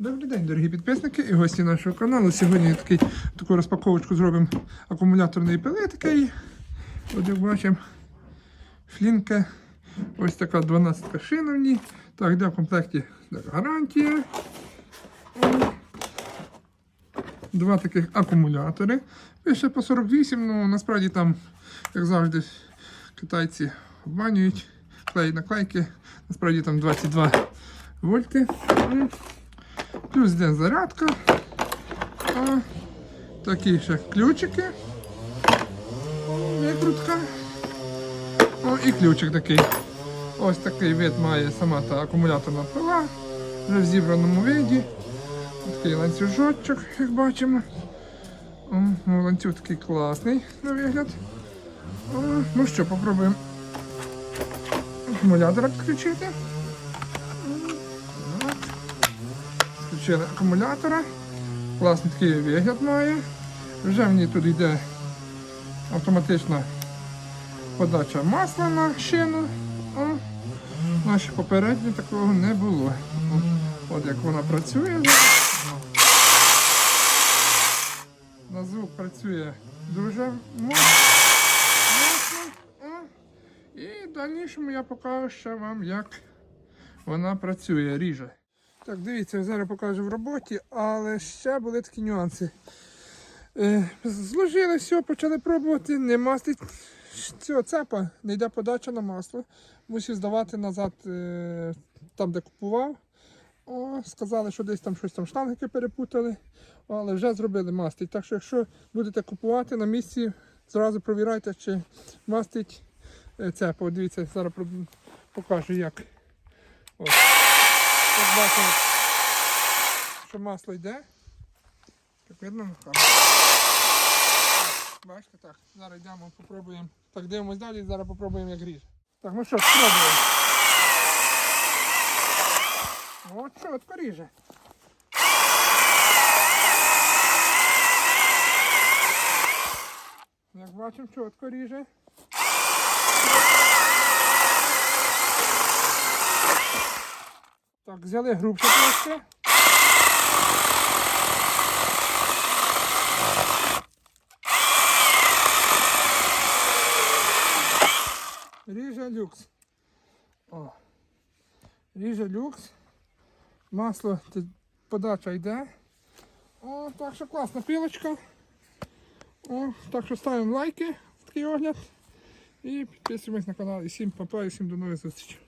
Добрий день, дорогі підписники і гості нашого каналу. Сьогодні такий, таку розпаковочку зробимо акумуляторної пили такої. От як бачимо, флінка. Ось така 12 шина в ній. Так, йде в комплекті гарантія. Два таких акумулятори. Пише по 48, ну насправді там, як завжди, китайці обманюють, клеють наклейки. Насправді там 22 вольти. Плюс йде зарядка. А, такі ще ключики. Викрутка. О, і ключик такий. Ось такий вид має сама та акумуляторна пила. Вже в зібраному виді. Такий ланцюжочок, як бачимо. О, ну, ланцюг такий класний на вигляд. О, ну що, попробуємо акумулятор включити. Включили акумулятора. Класний такий вигляд має. Вже в ній тут йде автоматична подача масла на шину. О, Наші попередні такого не було. От як вона працює. На звук працює дуже моцно. О. І в дальнішому я покажу ще вам, як вона працює, ріже. Так, дивіться, зараз покажу в роботі, але ще були такі нюанси. Е, зложили все, почали пробувати, не мастить цього цепа, не йде подача на масло. Мусив здавати назад е, там, де купував. О, сказали, що десь там щось там штангики перепутали, але вже зробили мастить. Так що, якщо будете купувати на місці, зразу провіряйте, чи мастить е, цеп. От дивіться, зараз покажу як. Ось. Ось бачимо, що масло йде. Так видно на? Бачите, так. Зараз йдемо, попробуємо. Так, дивимось далі, зараз попробуємо як ріже. Так, ну що, спробуємо. О, чітко ріже. Як бачимо, чітко ріже. Так, взяли грубше трошки. Ріже люкс. О. Ріже люкс. Масло, подача йде. О, так що класна пілочка. О, так що ставимо лайки в такий огляд. І підписуємось на канал. І всім папа, і всім до нових зустрічей.